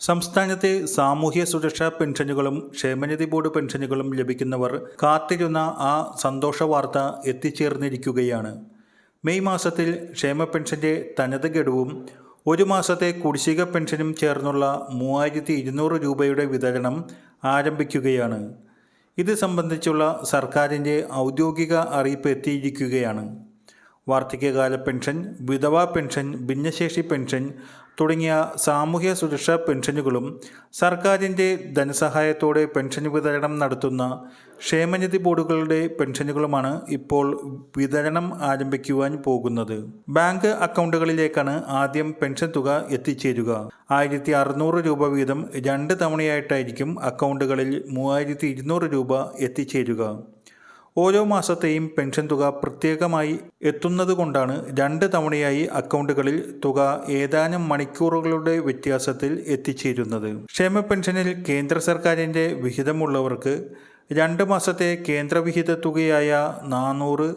സംസ്ഥാനത്തെ സാമൂഹ്യ സുരക്ഷാ പെൻഷനുകളും ക്ഷേമനിധി ബോർഡ് പെൻഷനുകളും ലഭിക്കുന്നവർ കാത്തിരുന്ന ആ സന്തോഷ വാർത്ത എത്തിച്ചേർന്നിരിക്കുകയാണ്. മെയ് മാസത്തിൽ ക്ഷേമ പെൻഷന്റെ തനത് ഗഡുവും ഒരു മാസത്തെ കുടിശ്ശിക പെൻഷനും ചേർന്നുള്ള മൂവായിരത്തി ഇരുന്നൂറ് രൂപയുടെ വിതരണം ആരംഭിക്കുകയാണ്. ഇത് സംബന്ധിച്ചുള്ള സർക്കാരിന്റെ ഔദ്യോഗിക അറിയിപ്പ് എത്തിയിരിക്കുകയാണ്. വാർദ്ധക്യകാല പെൻഷൻ വിധവാ പെൻഷൻ ഭിന്നശേഷി പെൻഷൻ തുടങ്ങിയ സാമൂഹ്യ സുരക്ഷാ പെൻഷനുകളും സർക്കാരിന്റെ ധനസഹായത്തോടെ പെൻഷൻ വിതരണം നടത്തുന്ന ക്ഷേമനിധി ബോർഡുകളുടെ പെൻഷനുകളുമാണ് ഇപ്പോൾ വിതരണം ആരംഭിക്കുവാൻ പോകുന്നത്. ബാങ്ക് അക്കൗണ്ടുകളിലേക്കാണ് ആദ്യം പെൻഷൻ തുക എത്തിച്ചേരുക. ആയിരത്തി അറുന്നൂറ് രൂപ വീതം രണ്ട് തവണയായിട്ടായിരിക്കും അക്കൗണ്ടുകളിൽ മൂവായിരത്തി ഇരുന്നൂറ് രൂപ എത്തിച്ചേരുക. ഓരോ മാസത്തെയും പെൻഷൻ തുക പ്രത്യേകമായി എത്തുന്നതുകൊണ്ടാണ് രണ്ട് തവണയായി അക്കൗണ്ടുകളിൽ തുക ഏതാനും മണിക്കൂറുകളുടെ വ്യത്യാസത്തിൽ എത്തിച്ചേരുന്നത്. ക്ഷേമ പെൻഷനിൽ കേന്ദ്ര സർക്കാരിന്റെ വിഹിതമുള്ളവർക്ക് രണ്ട് മാസത്തെ കേന്ദ്രവിഹിത തുകയായ നാനൂറ്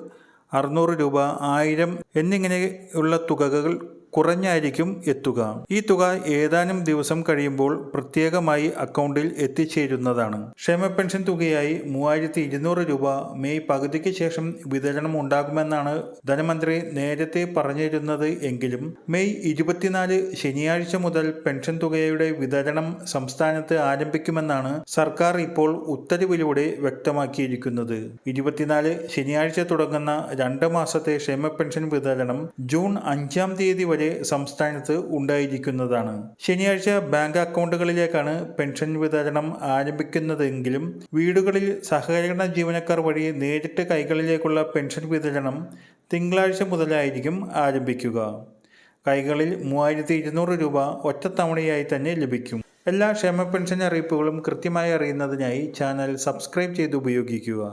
അറുന്നൂറ് രൂപ ആയിരം എന്നിങ്ങനെയുള്ള തുകകൾ കുറഞ്ഞായിരിക്കും എത്തുക. ഈ തുക ഏതാനും ദിവസം കഴിയുമ്പോൾ പ്രത്യേകമായി അക്കൗണ്ടിൽ എത്തിച്ചേരുന്നതാണ്. ക്ഷേമ പെൻഷൻ തുകയായി മൂവായിരത്തി ഇരുന്നൂറ് രൂപ മെയ് പകുതിക്ക് ശേഷം വിതരണം ഉണ്ടാകുമെന്നാണ് ധനമന്ത്രി നേരത്തെ പറഞ്ഞിരുന്നത് എങ്കിലും മെയ് ഇരുപത്തിനാല് ശനിയാഴ്ച മുതൽ പെൻഷൻ തുകയുടെ വിതരണം സംസ്ഥാനത്ത് ആരംഭിക്കുമെന്നാണ് സർക്കാർ ഇപ്പോൾ ഉത്തരവിലൂടെ വ്യക്തമാക്കിയിരിക്കുന്നത്. ഇരുപത്തിനാല് ശനിയാഴ്ച തുടങ്ങുന്ന രണ്ട് മാസത്തെ ക്ഷേമ പെൻഷൻ വിതരണം ജൂൺ അഞ്ചാം തീയതി വരെ സംസ്ഥാനത്ത് ഉണ്ടായിരിക്കുന്നതാണ്. ശനിയാഴ്ച ബാങ്ക് അക്കൗണ്ടുകളിലേക്കാണ് പെൻഷൻ വിതരണം ആരംഭിക്കുന്നതെങ്കിലും വീടുകളിൽ സഹകരണ ജീവനക്കാർ വഴി നേരിട്ട് കൈകളിലേക്കുള്ള പെൻഷൻ വിതരണം തിങ്കളാഴ്ച മുതലായിരിക്കും ആരംഭിക്കുക. കൈകളിൽ മൂവായിരത്തി ഇരുന്നൂറ് രൂപ ഒറ്റത്തവണയായി തന്നെ ലഭിക്കും. എല്ലാ ക്ഷേമ പെൻഷൻ അറിയിപ്പുകളും കൃത്യമായി അറിയുന്നതിനായി ചാനൽ സബ്സ്ക്രൈബ് ചെയ്ത് ഉപയോഗിക്കുക.